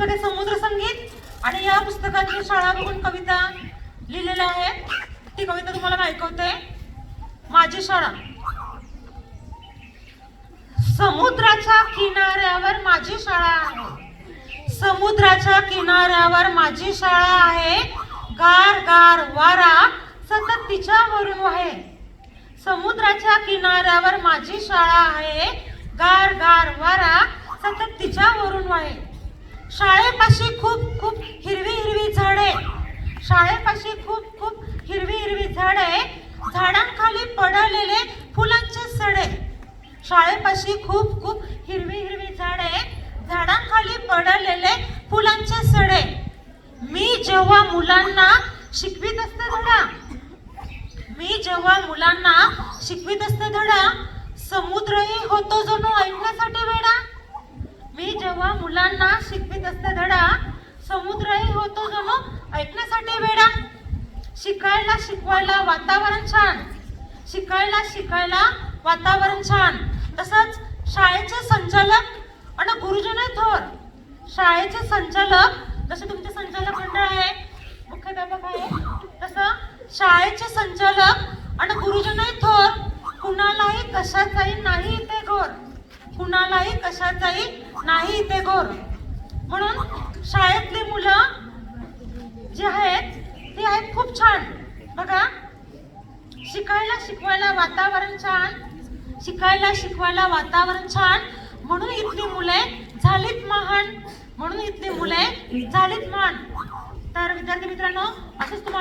पुस्तक आहे समुद्र संगीत आणि या पुस्तकातली शाळा बघून कविता लिहिलेल्या आहेत ती कविता तुम्हाला ऐकवते. माझी शाळा. समुद्राच्या किनाऱ्यावर माझी शाळा आहे. समुद्राच्या किनाऱ्यावर माझी शाळा आहे. गार गार वारा सतत तिच्यावरून वाहे समुद्राच्या किनाऱ्यावर माझी शाळा आहे. गार गार वारा शाळेपाशी खूप खूप हिरवी हिरवी झाडे. शाळेपाशी खूप खूप हिरवी हिरवी झाडे. झाडांखाली पडलेले फुलांचे सडे. शाळेपाशी खूप खूप हिरवी हिरवी झाडे. झाडांखाली पडलेले फुलांचे सडे. मी जेव्हा मुलांना शिकवीत असते धडा मी जेव्हा मुलांना शिकवीत असते धडा समुद्रही होतो जणू ऐकण्यासाठी वेडा. मी जेव्हा मुलांना शिकवीत असला धडा समुद्रही होतो जणू ऐकण्यासाठी वेडा. शिकायला शिकवायला वातावरण छान. शिकायला शिकायला वातावरण छान. तसंच शाळेचे संचालक आणि गुरुजन थोर. शाळेचे संचालक जसे तुमचे संचालक मंडळ आहे मुख्याध्यापक आहे तसं शाळेचे संचालक आणि गुरुजनही थोर. कुणालाही कशाचाही नाही इथे घोर. कुणालाही कशाचाही नाही इथे घोर. म्हणून शाळेतली मुलं जी आहेत ती आहेत खूप छान. बघा शिकायला शिकवायला वातावरण छान शिकायला शिकवायला वातावरण छान म्हणून इथली मुले झालीत महान म्हणून इथली मुले झालीत महान. तर विद्यार्थी मित्रांनो असंच तुम्हाला